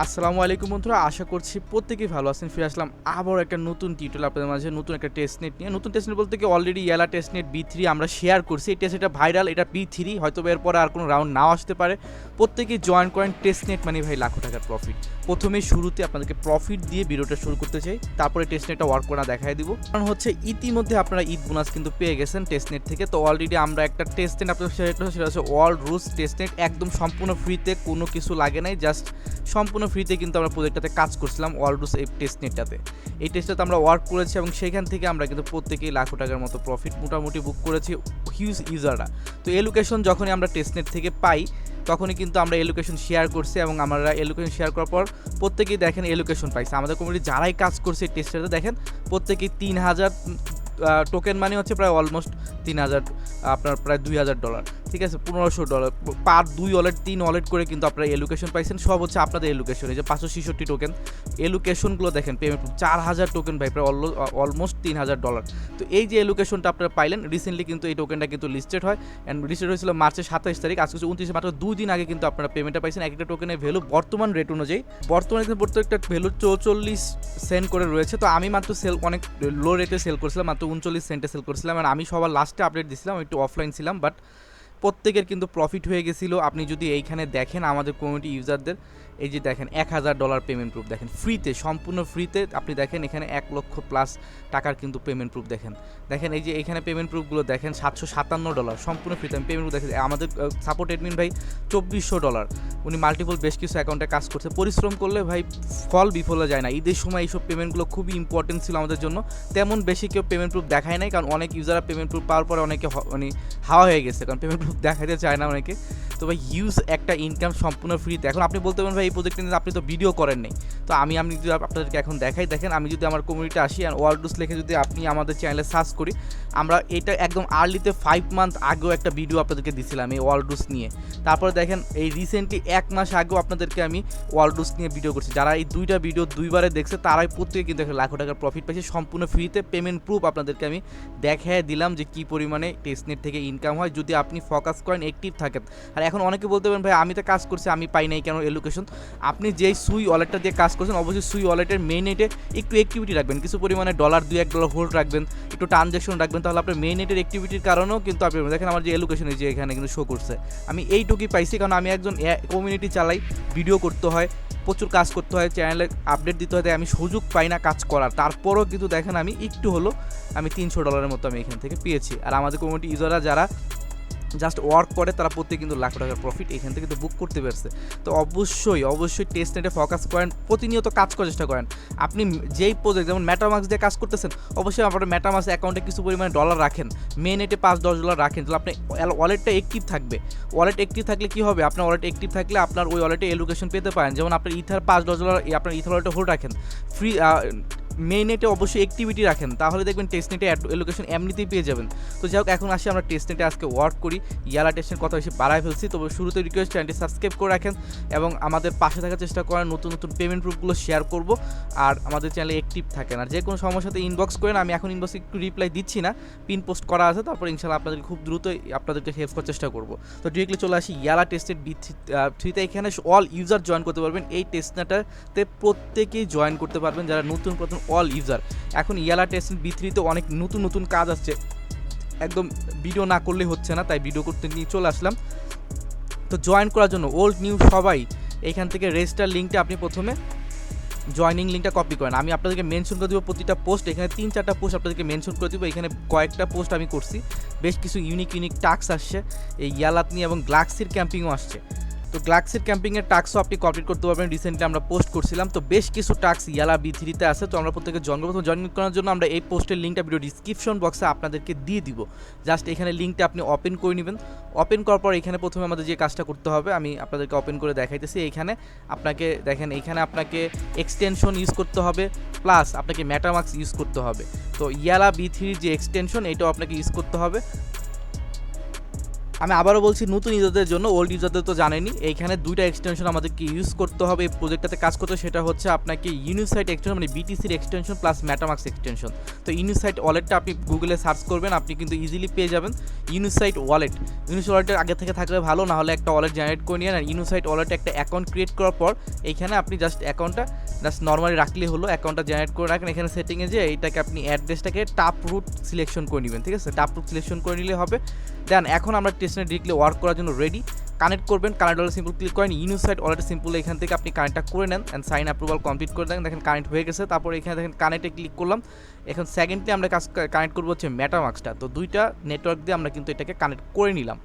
আসসালামু আলাইকুম বন্ধুরা, আশা করছি প্রত্যেকেই ভালো আছেন। ফিরে আসলাম আবার একটা নতুন টিউটোরিয়াল আপনাদের মাঝে, নতুন একটা টেস্ট নেট নিয়ে। নতুন টেস্ট নেট বলতে কি already Yala testnet B three আমরা শেয়ার করছি। এই টেস্ট এটা ভাইরাল এটা বি থ্রি হয়তো এরপরে আর কোনো রাউন্ড নাও আসতে পারে। প্রত্যেকেই জয়েন করেন টেস্ট নেট মানে ভাই লাখো টাকার প্রফিট প্রথমে শুরুতে আপনাদেরকে প্রফিট দিয়ে ভিডিওটা শুরু করতে চাই, তারপরে টেস্ট নেটটা ওয়ার্ক করা দেখাই দিব। কারণ হচ্ছে ইতিমধ্যে আপনারা ঈদ বোনাস কিন্তু পেয়ে গেছেন টেস্ট নেট থেকে। তো অলরেডি আমরা একটা টেস্ট নেট আপনাদের সেটা হচ্ছে ওয়ার্ল্ড রুলস টেস্ট নেট একদম সম্পূর্ণ ফ্রিতে কোনো কিছু লাগে নাই জাস্ট সম্পূর্ণ ফ্রিতে কিন্তু আমরা প্রজেক্টটাতে কাজ করছিলাম ওয়ার্ল্ডুস এই টেস্ট নেটটাতে এই টেস্টটাতে আমরা ওয়ার্ক করেছি এবং সেখান থেকে আমরা কিন্তু প্রত্যেকেই লাখো টাকার মতো প্রফিট মোটামুটি বুক করেছি হিউজ ইউজাররা তো এলোকেশন যখনই আমরা টেস্ট নেট থেকে পাই, তখনই কিন্তু আমরা এলোকেশন শেয়ার করছি এবং আমরা এলোকেশন শেয়ার করার পর প্রত্যেকেই দেখেন এলোকেশন পাইছে। আমাদের কমিউনিটি যারাই কাজ করছে টেস্টেতে দেখেন প্রত্যেকেই তিন হাজার টোকেন মানে হচ্ছে প্রায় অলমোস্ট তিন হাজার, আপনার প্রায় দুই হাজার ডলার ঠিক আছে, পনেরোশো ডলার পার দুই ওয়ালেট তিন ওয়ালেট করে কিন্তু আপনারা এলুকেশন পাইছেন। সব হচ্ছে আপনাদের এলুকেশন এই যে পাঁচশো ছেষট্টি টোকেন এলুকেশনগুলো দেখেন পেমেন্ট চার হাজার টোকেন ভাই, প্রায় অলমোস্ট তিন হাজার ডলার তো এই যে এলুকেশনটা আপনারা পাইলেন রিসেন্টলি কিন্তু এই টোকেনটা কিন্তু লিস্টেড হয়। অ্যান্ড লিস্টেড হয়েছিল মার্চের সাতাইশ তারিখ, আজকে হচ্ছে উনত্রিশে মাত্র দুই দিন আগে কিন্তু আপনারা পেমেন্টটা পাইছেন। এক একটা টোকেনের ভ্যালু বর্তমান রেট অনুযায়ী। বর্তমানে কিন্তু প্রত্যেকটা ভ্যালু চৌচল্লিশ সেন্ট করে রয়েছে। তো আমি মাত্র সেল অনেক লো রেটে সেল করছিলাম, মাত্র উনচল্লিশ সেন্টে সেল করছিলাম। আর আমি সবার লাস্টে আপডেট দিছিলাম, একটু অফলাইন ছিলাম বাট প্রত্যেকের কিন্তু প্রফিট হয়ে গেছিল। আপনি যদি এইখানে দেখেন আমাদের কমিউনিটি ইউজারদের এই যে দেখেন, এক হাজার ডলার পেমেন্ট প্রুফ দেখেন ফ্রিতে সম্পূর্ণ ফ্রিতে আপনি দেখেন এখানে এক লক্ষ প্লাস টাকার কিন্তু পেমেন্ট প্রুফ দেখেন। দেখেন এই যে এখানে পেমেন্ট প্রুফগুলো দেখেন, সাতশো সাতান্ন ডলার সম্পূর্ণ ফ্রিতে আমি পেমেন্ট প্রুফ দেখেন আমাদের সাপোর্ট এডমিন ভাই চব্বিশশো ডলার উনি মাল্টিপল বেশ কিছু অ্যাকাউন্টে কাজ করছে। পরিশ্রম করলে ভাই ফল বিফলে যায় না। ঈদের সময় এইসব পেমেন্টগুলো খুবই ইম্পর্টেন্ট ছিল আমাদের জন্য। তেমন বেশি কেউ পেমেন্ট প্রুফ দেখায় নাই, কারণ অনেক ইউজাররা পেমেন্ট প্রুফ পাওয়ার পরে অনেকে মানে হাওয়া হয়ে গেছে। কারণ পেমেন্ট প্রুফ দেখাতে চায় না অনেকে। তো ভাই হিউজ একটা ইনকাম সম্পূর্ণ ফ্রিতে এখন আপনি বলতে পারেন ভাই প্রজেক্টে নিয়ে আপনি তো ভিডিও করেন নাই। তো আমি আমি যদি আপনাদেরকে এখন দেখাই, দেখেন, আমি যদি আমার কমিউনিটি আসি অ্যান্ড ওয়ার্ল্ডুস লিখে যদি আপনি আমাদের চ্যানেলে সার্চ করি, আমরা এটা একদম আর্লিতে ফাইভ মান্থ আগেও একটা ভিডিও আপনাদেরকে দিছিলাম এই ওয়ার্ল্ডুস নিয়ে। তারপরে দেখেন, এই রিসেন্টলি এক মাস আগেও আপনাদেরকে আমি ওয়ার্ল্ডুস নিয়ে ভিডিও করছি। যারা এই দুইটা ভিডিও দুইবারে দেখছে, তারাই প্রত্যেকে কিন্তু একটা লাখো টাকার প্রফিট পাইছে। সম্পূর্ণ ফ্রিতে পেমেন্ট প্রুফ আপনাদেরকে আমি দেখায় দিলাম যে কী পরিমাণে টেস্টনেট থেকে ইনকাম হয়। যদি আপনি ফোকাস করেন অ্যাক্টিভ থাকেন। আর এখন অনেকে বলতে পারেন, ভাই, আমি তো কাজ করছি, আমি পাই নাই কেন এলোকেশন আপনি যেই সুই ওয়ালেটটা দিয়ে কাজ করছেন, অবশ্যই সুই ওয়ালেটের মেইন নেটে একটু অ্যাক্টিভিটি রাখবেন। কিছু পরিমাণে ডলার দুই এক ডলার হোল্ড রাখবেন, একটু ট্রানজ্যাকশন রাখবেন, তাহলে আপনার মেইন নেটের অ্যাক্টিভিটির কারণেও কিন্তু আপনি দেখেন আমার যে এলোকেশন যে এখানে কিন্তু শো করছে। আমি এইটুকুই পাইছি, কারণ আমি একজন কমিউনিটি চালাই ভিডিও করতে হয়, প্রচুর কাজ করতে হয় চ্যানেলে আপডেট দিতে হয়, তাই আমি সুযোগ পাই না কাজ করার। তারপরও কিন্তু দেখেন আমি একটু হলো আমি তিনশো ডলারের মতো আমি এখান থেকে পেয়েছি। আর আমাদের কমিউনিটি ইউজাররা যারা জাস্ট ওয়ার্ক করে তারা প্রত্যেক কিন্তু লাখ টাকার প্রফিট এখান থেকে কিন্তু বুক করতে পারছে। তো অবশ্যই অবশ্যই টেস্ট নেটে ফোকাস করেন, প্রতিনিয়ত কাজ করার চেষ্টা করেন। আপনি যেই প্রজেক্ট যেমন ম্যাটামাক্স দিয়ে কাজ করতেছেন, অবশ্যই আপনার ম্যাটামাক্স অ্যাকাউন্টে কিছু পরিমাণে ডলার রাখেন। মেন নেটে পাঁচ, দশ ডলার রাখেন, তাহলে আপনি ওয়ালেটটা অ্যাক্টিভ থাকবে। ওয়ালেট অ্যাক্টিভ থাকলে কী হবে? আপনার ওয়ালেট অ্যাক্টিভ থাকলে আপনার ওই ওয়ালেটে এলোকেশন পেতে পারেন। যেমন আপনার ইথার পাঁচ ডলার আপনার ইথার ওয়ালেটে হোল্ড রাখেন। ফ্রি মেইন নেটে অবশ্যই অ্যাক্টিভিটি রাখেন। তাহলে দেখবেন টেস্ট নেটে লোকেশন এমনিতেই পেয়ে যাবেন। তো যাই হোক, এখন আসি আমরা টেস্ট নেটে আজকে ওয়ার্ক করি। ইয়ালা টেস্টের কথা বেশি বাড়ায় ফেলছি। তবে শুরুতে রিকোয়েস্ট চ্যানেলটি সাবস্ক্রাইব করে রাখেন এবং আমাদের পাশে থাকার চেষ্টা করেন নতুন নতুন পেমেন্ট প্রুফগুলো শেয়ার করব আর আমাদের চ্যানেলে অ্যাক্টিভ থাকেন। আর যে কোনো সমস্যাতে ইনবক্স করেন, আমি এখন ইনবক্সে একটু রিপ্লাই দিচ্ছি না। পিন পোস্ট করা আছে, তারপর ইনশাল্লাহ আপনাদেরকে খুব দ্রুতই আপনাদেরকে হেল্প করার চেষ্টা করব। তো ডিরেক্টলি চলে আসি ইয়ালা টেস্টের থ্রিতে এখানে অল ইউজার জয়েন করতে পারবেন। এই টেস্ট নেটাতে প্রত্যেকেই জয়েন করতে পারবেন। যারা নতুন প্রথম অল ইউজার। এখন ইয়ালা টেস্ট বি থ্রিতে অনেক নতুন নতুন কাজ আসছে। একদম ভিডিও না করলে হচ্ছে না, তাই ভিডিও করতে নিয়ে চলে আসলাম। তো জয়েন করার জন্য ওল্ড নিউ সবাই এখান থেকে রেজিস্টার লিঙ্কটা আপনি প্রথমে জয়নিং লিঙ্কটা কপি করেন। আমি আপনাদেরকে মেনশন করে দেবো প্রতিটা পোস্ট এখানে তিন, চারটা পোস্ট আপনাদেরকে মেনশন করে দেবো। এখানে কয়েকটা পোস্ট আমি করছি। বেশ কিছু ইউনিক ইউনিক টাস্ক আসছে। এই ইয়ালাতনি এবং গ্লাক্সির ক্যাম্পিংও আসছে। তো গ্লাক্সির ক্যাম্পিংয়ের টাক্সও আপনি কমপ্লিট করতে পারবেন। রিসেন্টলি আমরা পোস্ট করছিলাম। তো বেশ কিছু টাক্স ইয়ালা বি থ্রিতে আছে। তো আমরা প্রত্যেকে জন্মপ্রথম জয়েন করার জন্য আমরা এই পোস্টের লিঙ্কটা ভিডিও ডিসক্রিপশন বক্সে আপনাদেরকে দিয়ে দিব। জাস্ট এখানে লিঙ্কটা আপনি ওপেন করে নেবেন। ওপেন করার পর এখানে প্রথমে আমাদের যে কাজটা করতে হবে, আমি আপনাদেরকে ওপেন করে দেখাইতেছি। এখানে আপনাকে, দেখেন এইখানে আপনাকে এক্সটেনশন ইউজ করতে হবে প্লাস আপনাকে ম্যাটামাক্স ইউজ করতে হবে। তো ইয়ালা বি থ্রির যে এক্সটেনশন এটাও আপনাকে ইউজ করতে হবে। আমি আবারও বলছি, নতুন ইউজারদের জন্য ওল্ড ইউজারদের তো জানেনি এইখানে দুইটা এক্সটেনশন আমাদেরকে ইউজ করতে হবে, এই প্রজেক্টটাতে কাজ করতে সেটা হচ্ছে আপনাকে ইউনিসাইট এক্সটেনশন মানে বিটিসির এক্সটেনশন প্লাস ম্যাটামাক্স এক্সটেনশন তো ইউনিসাইট ওয়ালেটটা আপনি গুগলে সার্চ করবেন, আপনি কিন্তু ইজিলি পেয়ে যাবেন ইউনিসাইট ওয়ালেট ইউনিসাইট ওয়ালেটের আগে থেকে থাকলে ভালো, না হলে একটা ওয়ালেট জেনারেট করে নিয়ে আর ইউনিসাইট ওয়ালেটে একটা অ্যাকাউন্ট ক্রিয়েট করার পর, এইখানে আপনি জাস্ট অ্যাকাউন্টটা জাস্ট নর্মালি রাখলেই হলো অ্যাকাউন্টটা জেনারেট করে রাখেন। এখানে সেটিংয়ে যে এইটাকে আপনি অ্যাড্রেসটাকে টাপ রুট সিলেকশন করে নেবেন, ঠিক আছে? টাপ রুট সিলেকশন করে নিলে হবে। দেন এখন আমরা টেস্টনে ডিরেক্টলি ওয়ার্ক করার জন্য রেডি কানেক্ট করবেন কানেক্ট হলে সিম্পল ক্লিক করেন ইউনিসাইট ওয়ালেট সিম্পল এখান থেকে আপনি কানেক্টটা করে নেন অ্যান্ড সাইন অ্যাপ্রুভাল কমপ্লিট করে দেন। দেখেন কানেক্ট হয়ে গেছে, তারপর এখানে দেখেন কানেক্টে ক্লিক করলাম। এখন সেকেন্ডলি আমরা কাজ কানেক্ট করব হচ্ছে ম্যাটামাক্সটা তো দুইটা নেটওয়ার্ক দিয়ে আমরা কিন্তু এটাকে কানেক্ট করে নিলাম।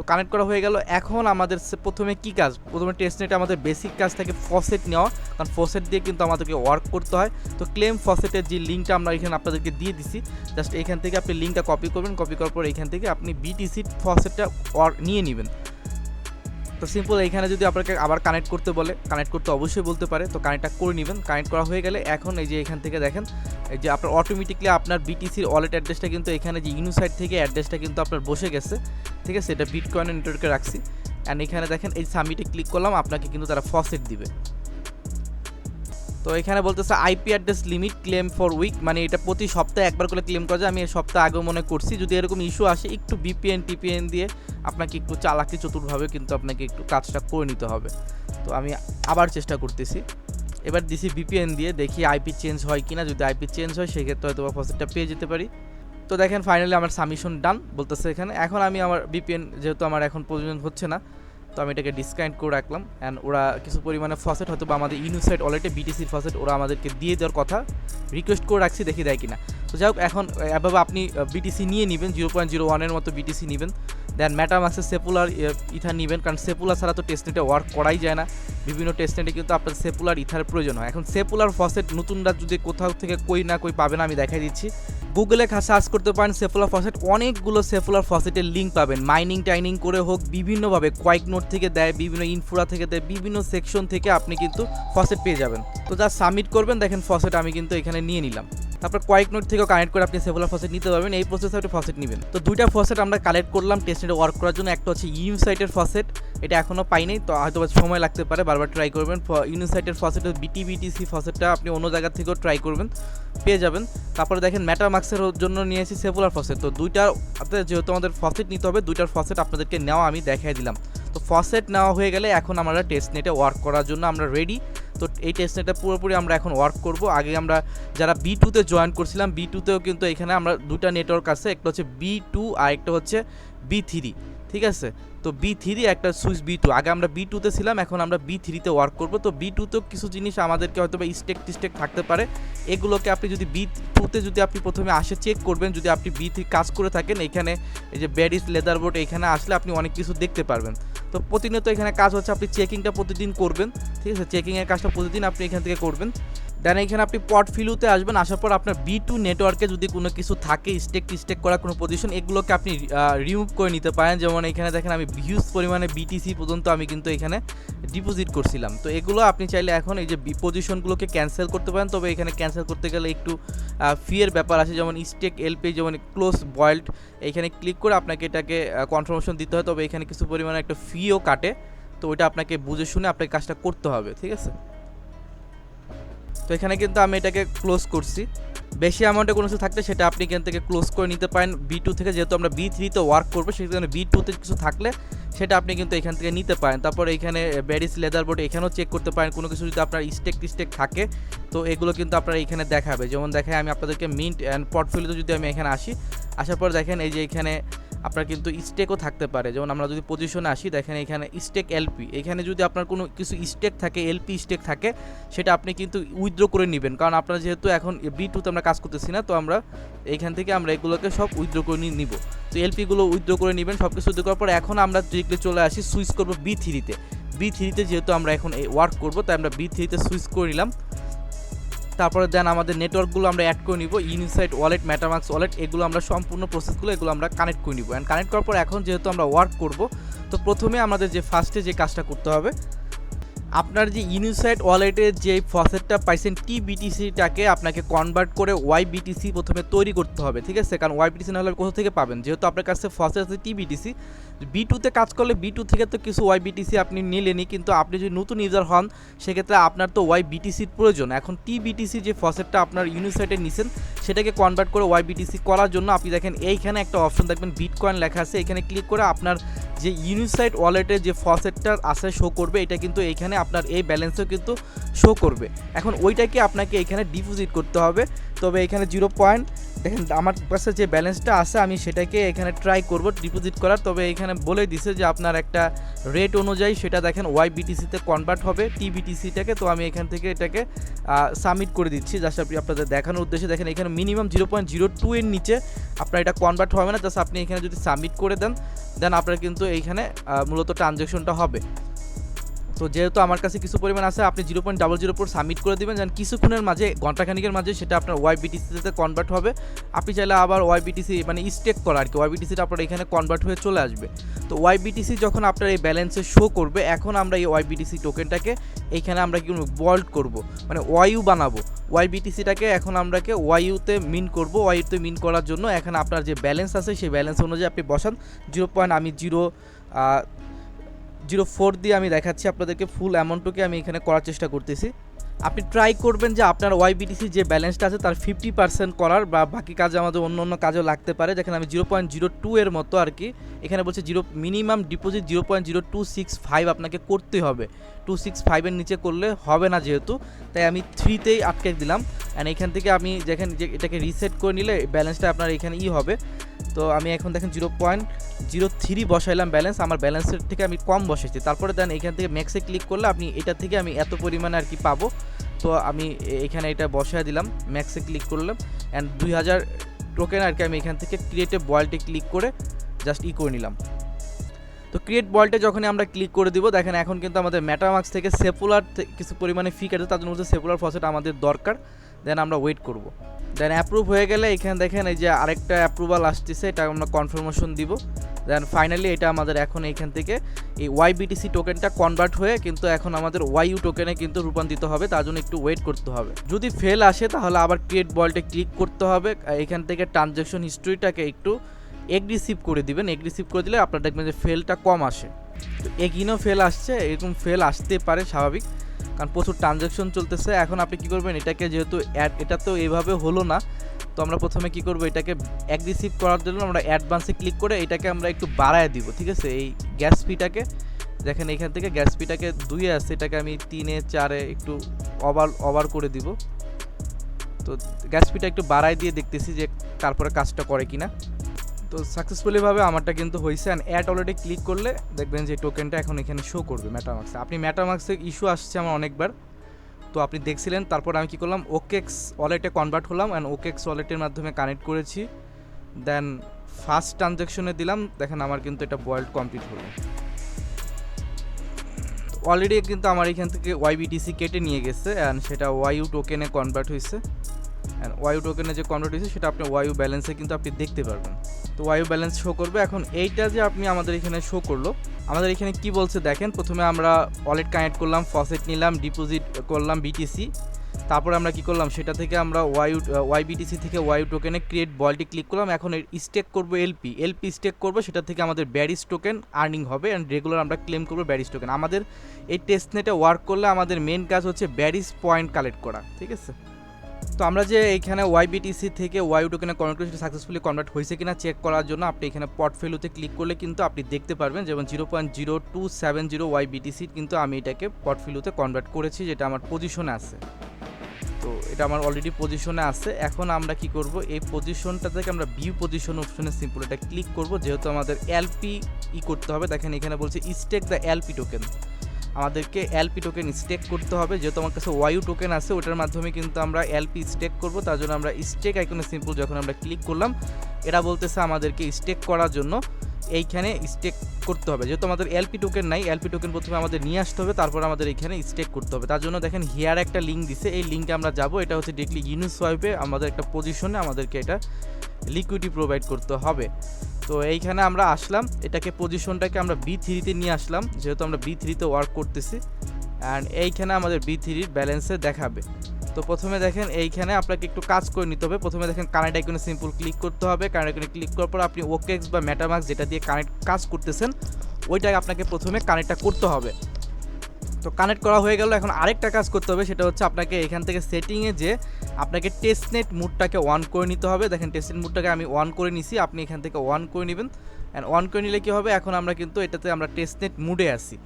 তো কানেক্ট করা হয়ে গেল। এখন আমাদের প্রথমে কি কাজ? প্রথমে টেস্টনেটে আমাদের বেসিক কাজ থাকে ফসেট নেওয়া। কারণ ফসেট দিয়ে কিন্তু আমাদেরকে ওয়ার্ক করতে হয়। তো ক্লেম ফসেটের যে লিঙ্কটা আমরা এখানে আপনাদেরকে দিয়ে দিছি জাস্ট এখান থেকে আপনি লিঙ্কটা কপি করবেন। কপি করার পর এখান থেকে আপনি বিটিসি ফসেটটা নিয়ে নেবেন। তো সিম্পল এইখানে যদি আপনাকে আবার কানেক্ট করতে বলে কানেক্ট করতে অবশ্যই বলতে পারে। তো কানেক্টটা করে নেবেন। কানেক্ট করা হয়ে গেলে এখন এই যে এখান থেকে দেখেন, এই যে আপনার অটোমেটিকলি আপনার বিটিসির ওয়ালেট অ্যাড্রেসটা কিন্তু এখানে যে ইউনিসাইড থেকে অ্যাড্রেসটা কিন্তু আপনার বসে গেছে। ঠিক আছে? এটা বিটকয়েন নেটওয়ার্কে রাখছি। অ্যান্ড এখানে দেখেন, এই সামিটে ক্লিক করলাম, আপনাকে কিন্তু তারা ফসেট দিবে। তো এখানে বলতেছে IP address limit claim for week মানে এটা প্রতি সপ্তাহে একবার করে ক্লেম করা যায়। আমি এই সপ্তাহে আগেও মনে করছি, যদি এরকম ইস্যু আসে, একটু বিপিএন টিপিএন দিয়ে আপনাকে একটু চালাকি চতুরভাবে কিন্তু আপনাকে একটু কাজটা করে নিতে হবে। তো আমি আবার চেষ্টা করতেছি। এবার দিছি বিপিএন দিয়ে, দেখি আইপি চেঞ্জ হয় কিনা। যদি আইপি চেঞ্জ হয়, সেক্ষেত্রে হয়তো বা ফসেটটা পেয়ে যেতে পারি। তো দেখেন ফাইনালি আমার সাবমিশন ডান বলতেছে এখানে। এখন আমি আমার বিপিএন যেহেতু আমার এখন প্রয়োজন হচ্ছে না তো আমি এটাকে ডিসকাউন্ট করে রাখলাম। অ্যান্ড ওরা কিছু পরিমাণে ফসেট হয়তো বা আমাদের ইউনিসাইড অলরেডি বিটিসির ফসেট ওরা আমাদেরকে দিয়ে দেওয়ার কথা রিকোয়েস্ট করে রাখছি, দেখি দেয় কিনা। তো যাই হোক, এখন এভাবে আপনি বিটিসি নিয়ে নেবেন জিরো পয়েন্ট জিরো ওয়ানের মতো বিটিসি নেবেন। দেন ম্যাটামাক্সের সেপুলার ইথার নেবেন, কারণ সেপুলার ছাড়া তো টেস্টনেটে ওয়ার্ক করাই যায় না। বিভিন্ন টেস্টনেটে কিন্তু আপনার সেপুলার ইথার প্রয়োজন হয়। এখন সেপুলার ফসেট নতুনরা যদি কোথাও থেকে কই না কই পাবেন আমি দেখাই দিচ্ছি। গুগলে সার্চ করতে পারেন সেফুলার ফসেট অনেকগুলো সেফুলার ফসেটের লিঙ্ক পাবেন। মাইনিং টাইনিং করে হোক, বিভিন্নভাবে কয়েক নোট থেকে দেয়, বিভিন্ন ইনফুরা থেকে দেয়, বিভিন্ন সেকশন থেকে আপনি কিন্তু ফসেট পেয়ে যাবেন। তো যা সাবমিট করবেন। দেখেন ফসেট আমি কিন্তু এখানে নিয়ে নিলাম। তারপর কয়েক নোট থেকেও কানেক্ট করে আপনি সেফুলার ফসেট নিতে পারবেন। এই প্রসেসে আপনি ফসেট নেবেন। তো দুইটা ফসেট আমরা কালেক্ট করলাম টেস্টনেটে ওয়ার্ক করার জন্য। একটা হচ্ছে ইউনিসাইটের ফসেট এটা এখনও পাইনি তো হয়তো সময় লাগতে পারে, বারবার ট্রাই করবেন। ইউনিসাইটের ফসেট বিটি বিটিসি ফসেটটা আপনি অন্য জায়গা থেকেও ট্রাই করবেন, পেয়ে যাবেন। তারপরে দেখেন ম্যাটারমাক্সের জন্য নিয়েছি সেপুলার ফসেট তো আপনাদের যেহেতু আমাদের ফসেট নিতে হবে, দুইটার ফসেট আপনাদেরকে নেওয়া আমি দেখাই দিলাম। তো ফসেট নেওয়া হয়ে গেলে এখন আমরা টেস্ট নেটে ওয়ার্ক করার জন্য আমরা রেডি তো এই টেস্ট নেটে পুরোপুরি আমরা এখন ওয়ার্ক করব। আগে আমরা যারা বি টুতে জয়েন করছিলাম বি টুতেও কিন্তু এখানে আমরা দুটা নেটওয়ার্ক আছে, একটা হচ্ছে বি টু আর একটা হচ্ছে বি থ্রি ঠিক আছে? তো বি থ্রি একটা সুইচ বি টু আগে আমরা বি টুতে ছিলাম, এখন আমরা বি থ্রিতে ওয়ার্ক করব। তো বি টুতেও কিছু জিনিস আমাদেরকে হয়তো বা স্টেক টিস্টেক থাকতে পারে। এগুলোকে আপনি যদি বি টুতে যদি আপনি প্রথমে আসে চেক করবেন, যদি আপনি বি থ্রি কাজ করে থাকেন, এখানে এই যে ব্যারিস লেদার বোর্ড এখানে আসলে আপনি অনেক কিছু দেখতে পারবেন। তো প্রতিনিয়ত এখানে কাজ হচ্ছে, আপনি চেকিংটা প্রতিদিন করবেন, ঠিক আছে? চেকিংয়ের কাজটা প্রতিদিন আপনি এখান থেকে করবেন। দেন এখানে আপনি পট ফিলুতে আসবেন, আসার পর আপনার বি টু নেটওয়ার্কে যদি কোনো কিছু থাকে স্টেক টিস্টেক করা কোনো পজিশন এগুলোকে আপনি রিমুভ করে নিতে পারেন। যেমন এখানে দেখেন আমি হিউজ পরিমাণে বিটিসি পর্যন্ত আমি কিন্তু এখানে ডিপোজিট করছিলাম। তো এগুলো আপনি চাইলে এখন এই যে পজিশনগুলোকে ক্যান্সেল করতে পারেন। তবে এখানে ক্যান্সেল করতে গেলে একটু ফিয়ের ব্যাপার আছে। যেমন স্টেক এলপি যেমন ক্লোজ বয়েল্ড এখানে ক্লিক করে আপনাকে এটাকে কনফার্মেশন দিতে হয়। তবে এখানে কিছু পরিমাণে একটা ফিও কাটে। তো ওইটা আপনাকে বুঝে শুনে আপনাকে কাজটা করতে হবে। ঠিক আছে? তো এখানে কিন্তু আমি এটাকে ক্লোজ করছি। বেশি অ্যামাউন্টে কোনো কিছু থাকলে সেটা আপনি এখান থেকে ক্লোজ করে নিতে পারেন। বি টু থেকে যেহেতু আমরা বি থ্রিতে ওয়ার্ক করব সেখানে বি টুতে কিছু থাকলে সেটা আপনি কিন্তু এখান থেকে নিতে পারেন। তারপর এখানে ব্যারিস লেদার বোর্ড এখানেও চেক করতে পারেন। কোনো কিছু যদি আপনার স্টেক টিস্টেক থাকে, তো এগুলো কিন্তু আপনারা এখানে দেখাবে। যেমন দেখায় আমি আপনাদেরকে মিন্ট অ্যান্ড পোর্টফোলিওতে যদি আমি এখানে আসি, আসার পর দেখেন এই যে এখানে আপনার কিন্তু স্টেকও থাকতে পারে। যেমন আমরা যদি পজিশনে আসি, দেখেন এখানে স্টেক এলপি এখানে যদি আপনার কোনো কিছু স্টেক থাকে এলপি স্টেক থাকে, সেটা আপনি কিন্তু উইথড্র করে নেবেন। কারণ আপনারা যেহেতু এখন বি টুতে আমরা কাজ করতেছি না, তো আমরা এইখান থেকে আমরা এগুলোকে সব উইথড্র করে নিব। তো এলপিগুলো উইথড্র করে নেবেন সব কিছু করার পর এখন আমরা ডিরেক্টলি চলে আসি সুইচ করব বি থ্রিতে বি থ্রিতে যেহেতু আমরা এখন ওয়ার্ক করব, তাই আমরা বি থ্রিতে সুইচ করে নিলাম। তারপরে দেন আমাদের নেটওয়ার্কগুলো আমরা অ্যাড করে নিব ইনসাইড ওয়ালেট ম্যাটামাক্স ওয়ালেট এগুলো আমরা সম্পূর্ণ প্রসেসগুলো এগুলো আমরা কানেক্ট করে নিব। অ্যান্ড কানেক্ট করার পর এখন যেহেতু আমরা ওয়ার্ক করব, তো প্রথমে আমাদের যে ফার্স্টে যে কাজটা করতে হবে আপনার যে ইউনিসাইট ওয়ালেটের যে ফসেটটা পাইছেন টি বিটিসিটাকে আপনাকে কনভার্ট করে ওয়াই বিটিসি প্রথমে তৈরি করতে হবে, ঠিক আছে? কারণ ওয়াই বিটিসি নাহলে কোথা থেকে পাবেন? যেহেতু আপনার কাছে ফসেট আছে টি বিটিসি বি টুতে কাজ করলে বি টু থেকে তো কিছু ওয়াই বিটিসি আপনি নিলেনই, কিন্তু আপনি যদি নতুন ইউজার হন, সেক্ষেত্রে আপনার তো ওয়াই বিটিসির প্রয়োজন। এখন টি বিটিসি যে ফসেটটা আপনার ইউনিসাইটে নিছেন, সেটাকে কনভার্ট করে ওয়াই বিটিসি করার জন্য আপনি দেখেন, এইখানে একটা অপশন দেখবেন বিটকয়েন লেখা আছে, এখানে ক্লিক করে আপনার যে ইউনিসাইড ওয়ালেটে যে ফসেটটা আছে শো করবে, এটা কিন্তু এইখানে আপনার এই ব্যালেন্সও কিন্তু শো করবে। এখন ওইটাকে আপনাকে এখানে ডিপোজিট করতে হবে। তবে এখানে জিরো পয়েন্ট দেখেন, আমার কাছে যে ব্যালেন্সটা আছে, আমি সেটাকে এখানে ট্রাই করব ডিপোজিট করার। তবে এখানে বলে দিছে যে আপনার একটা রেট অনুযায়ী সেটা দেখেন ওয়াই বিটিসিতে কনভার্ট হবে টি বিটিসিটাকে তো আমি এখান থেকে এটাকে সাবমিট করে দিচ্ছি জাস্ট আপনি আপনাদের দেখানোর উদ্দেশ্যে। দেখেন, এখানে minimum zero point zero two এর নিচে আপনার এটা কনভার্ট হবে না জাস্ট আপনি এখানে যদি সাবমিট করে দেন দেন আপনার কিন্তু এইখানে মূলত ট্রানজ্যাকশনটা হবে। তো যেহেতু আমার কাছে কিছু পরিমাণ আছে, আপনি zero point double zero four submit করে দেবেন। যেন কিছুক্ষণের মাঝে ঘন্টাখানিকের মাঝে সেটা আপনার ওয়াই বিটিসিতে কনভার্ট হবে। আপনি চাইলে আবার ওয়াই বিটিসি মানে স্টেক করা আর কি। ওয়াই বিটিসিটা আপনার এখানে কনভার্ট হয়ে চলে আসবে। তো ওয়াই বিটিসি যখন আপনার এই ব্যালেন্সে শো করবে, এখন আমরা এই ওয়াই বিটিসি টোকেনটাকে এইখানে আমরা কি বল্ড করব। মানে ওয়াইউ বানাবো। ওয়াই বিটিসিটাকে এখন আমরাকে ওয়াইউতে মিন করব। ওয়াইউতে মিন করার জন্য এখানে আপনার যে ব্যালেন্স আছে, সেই ব্যালেন্স অনুযায়ী আপনি বসান। জিরো পয়েন্ট আমি জিরো জিরো ফোর দিয়ে আমি দেখাচ্ছি আপনাদেরকে ফুল অ্যামাউন্টটুকে আমি এখানে করার চেষ্টা করতেছি। আপনি ট্রাই করবেন যে আপনার ওয়াইবিটিসি যে ব্যালেন্সটা আছে তার ফিফটি পার্সেন্ট করার বা বাকি কাজে আমাদের অন্য অন্য কাজেও লাগতে পারে। যেখানে আমি জিরো পয়েন্ট জিরো টু এর মতো আর কি, এখানে বলছে zero minimum deposit zero point zero two six five আপনাকে করতে হবে। টু সিক্স ফাইভের নিচে করলে হবে না যেহেতু, তাই আমি থ্রিতেই আটকে দিলাম। অ্যান্ড এখান থেকে আমি যেখানে, যে, এটাকে রিসেট করে নিলে ব্যালেন্সটা আপনার এখানে ই হবে। তো আমি এখন দেখেন জিরো পয়েন্ট জিরো থ্রি বসাইলাম ব্যালেন্স আমার ব্যালেন্সের থেকে আমি কম বসাইছি তারপরে দেন এখান থেকে ম্যাক্সে ক্লিক করলে আপনি এটা থেকে আমি এত পরিমাণে আর কি পাবো। তো আমি এখানে এটা বসায় দিলাম ম্যাক্সে ক্লিক করলাম। অ্যান্ড দুই হাজার টোকেন আর কি আমি এখান থেকে ক্রিয়েটে বলটে ক্লিক করে জাস্ট ই করে নিলাম। তো ক্রিয়েট বলটে যখনই আমরা ক্লিক করে দিব, দেখেন এখন কিন্তু আমাদের ম্যাটামার্ক্স থেকে সেপুলার কিছু পরিমাণে ফি কাটে জন্য হচ্ছে সেপুলার ফসেট আমাদের দরকার। দেন আমরা ওয়েট করব। দেন অ্যাপ্রুভ হয়ে গেলে এখানে দেখেন এই যে আরেকটা অ্যাপ্রুভাল আসতেছে, এটা আমরা কনফার্মেশন দিব। দেন ফাইনালি এটা আমাদের এখন এইখান থেকে এই ওয়াই বিটিসি টোকেনটা কনভার্ট হয়ে কিন্তু এখন আমাদের ওয়াইউ টোকেনে কিন্তু রূপান্তরিত হবে, তার জন্য একটু ওয়েট করতে হবে। যদি ফেল আসে তাহলে আবার ক্রিয়েট বলটে ক্লিক করতে হবে এখান থেকে ট্রানজ্যাকশন হিস্ট্রিটাকে একটু এগ্রিসিভ করে দিবেন। এগ্রিসিভ করে দিলে আপনার দেখবেন যে ফেলটা কম আসে। তো এগিনও ফেল আসছে, এরকম ফেল আসতে পারে, স্বাভাবিক। কারণ প্রচুর ট্রানজ্যাকশন চলতেছে। এখন আপনি কি করবেন? এটাকে যেহেতু অ্যাড এটা তো এইভাবে হলো না। তো আমরা প্রথমে কি করব? এটাকে অ্যাগ্রেসিভ করার জন্য আমরা অ্যাডভান্সে ক্লিক করে এটাকে আমরা একটু বাড়ায় দিব, ঠিক আছে? এই গ্যাস ফিটাকে দেখেন এখান থেকে গ্যাস ফিটাকে দুইয়ে আছে এটাকে আমি তিনে, চারে একটু ওভার ওভার করে দিব। তো গ্যাস ফিটা একটু বাড়ায় দিয়ে দেখতেছি যে তারপরে কাজটা করে কিনা। তো সাকসেসফুলিভাবে আমারটা কিন্তু হয়েছে অ্যান্ড অ্যাড অলরেডি ক্লিক করলে দেখবেন যে টোকেনটা এখন এখানে শো করবে ম্যাটামাক্সে আপনি ম্যাটামাক্সে ইস্যু আসছে আমার অনেকবার। তো আপনি দেখছিলেন, তারপর আমি কি করলাম ওকেক্স ওয়ালেটে কনভার্ট হলাম অ্যান্ড ওকেক্স ওয়ালেটের মাধ্যমে কানেক্ট করেছি। দেন ফার্স্ট ট্রানজ্যাকশনে দিলাম, দেখেন আমার কিন্তু এটা বয়েল্ড কমপ্লিট হলো। অলরেডি কিন্তু আমার এখান থেকে ওয়াইবিটিসি কেটে নিয়ে গেছে অ্যান্ড সেটা ওয়াইউ টোকেনে কনভার্ট হয়েছে অ্যান্ড ওয়াইউ টোকেনে যে কনভার্ট হয়েছে সেটা আপনি ওয়াইউ ব্যালেন্সে কিন্তু আপনি দেখতে পারবেন। তো ওয়াইউ ব্যালেন্স শো করবে। এখন এইটা যে আপনি আমাদের এখানে শো করল, আমাদের এখানে কি বলছে দেখেন, প্রথমে আমরা ওয়ালেট কানেক্ট করলাম ফসেট নিলাম ডিপোজিট করলাম বিটিসি তারপরে আমরা কি করলাম, সেটা থেকে আমরা ওয়াইউ ওয়াই বিটিসি থেকে ওয়াইউ টোকেনে ক্রিয়েট বলটি ক্লিক করলাম। এখন স্টেক করব এলপি এলপি স্টেক করব, সেটা থেকে আমাদের ব্যারিস টোকেন আর্নিং হবে। অ্যান্ড রেগুলার আমরা ক্লেম করব ব্যারিস টোকেন আমাদের এই টেস্টনেটে ওয়ার্ক করলে আমাদের মেন কাজ হচ্ছে ব্যারিস পয়েন্ট কালেক্ট করা, ঠিক আছে? তো আমরা যে এইখানে ওয়াইবিটিসি থেকে ওয়াই টোকেনে কনভার্ট করি সেটা সাকসেসফুলি কনভার্ট হয়েছে কিনা চেক করার জন্য আপনি এখানে পর্টফেলিওতে ক্লিক করলে কিন্তু আপনি দেখতে পারবেন যেমন zero point zero two seven zero YBTC কিন্তু আমি এটাকে পর্টফেলিওতে কনভার্ট করেছি যেটা আমার পজিশনে আছে। তো এটা আমার অলরেডি পজিশনে আছে। এখন আমরা কি করব? এই পজিশনটা থেকে আমরা ভিউ পজিশন অপশনে সিম্পল এটা ক্লিক করব। যেহেতু আমাদের এলপি ই করতে হবে, দেখেন এখানে বলছে স্টেক দ্য এলপি টোকেন আমাদেরকে এলপি টোকেন স্টেক করতে হবে। যেহেতু আমার কাছে ওয়াইউ টোকেন আছে, ওটার মাধ্যমে কিন্তু আমরা এলপি স্টেক করব। তার জন্য আমরা স্টেক আইকনে সিম্পল যখন আমরা ক্লিক করলাম এটা বলতেছে আমাদেরকে স্টেক করার জন্য এইখানে স্টেক করতে হবে। যেহেতু আমাদের এলপি টোকেন নাই এলপি টোকেন প্রথমে আমাদের নিয়ে আসতে হবে, তারপর আমাদের এখানে স্টেক করতে হবে। তার জন্য দেখেন হিয়ার একটা লিঙ্ক দিছে, এই লিঙ্কে আমরা যাব। এটা হচ্ছে ডিরেক্টলি ইউনিস ওয়াইপে আমাদের একটা পজিশনে আমাদেরকে এটা লিকুইডি প্রোভাইড করতে হবে। তো এইখানে আমরা আসলাম, এটাকে পজিশনটাকে আমরা বি থ্রিতে নিয়ে আসলাম, যেহেতু আমরা বি থ্রিতে ওয়ার্ক করতেছি। অ্যান্ড এইখানে আমাদের বি থ্রির ব্যালেন্সে দেখাবে। তো প্রথমে দেখেন, এইখানে আপনাকে একটু কাজ করে নিতে হবে। প্রথমে দেখেন কানেক্ট আইকনে সিম্পল ক্লিক করতে হবে। কানেক্ট আইকনে ক্লিক করার পর আপনি ওকেক্স বা মেটামাক্স যেটা দিয়ে কানেক্ট কাজ করতেছেন, ওইটাকে আপনাকে প্রথমে কানেক্টটা করতে হবে। তো কানেক্ট করা হয়ে গেল। এখন আরেকটা কাজ করতে হবে, সেটা হচ্ছে আপনাকে এখান থেকে সেটিংয়ে যে আপনাকে টেস্টনেট মুডটাকে অন করে নিতে হবে। দেখেন টেস্টনেট মুডটাকে আমি অন করে নিছি, আপনি এখান থেকে অন করে নেবেন। অ্যান্ড অন করে নিলে কী হবে? এখন আমরা কিন্তু এটাতে আমরা টেস্টনেট মুডে আসি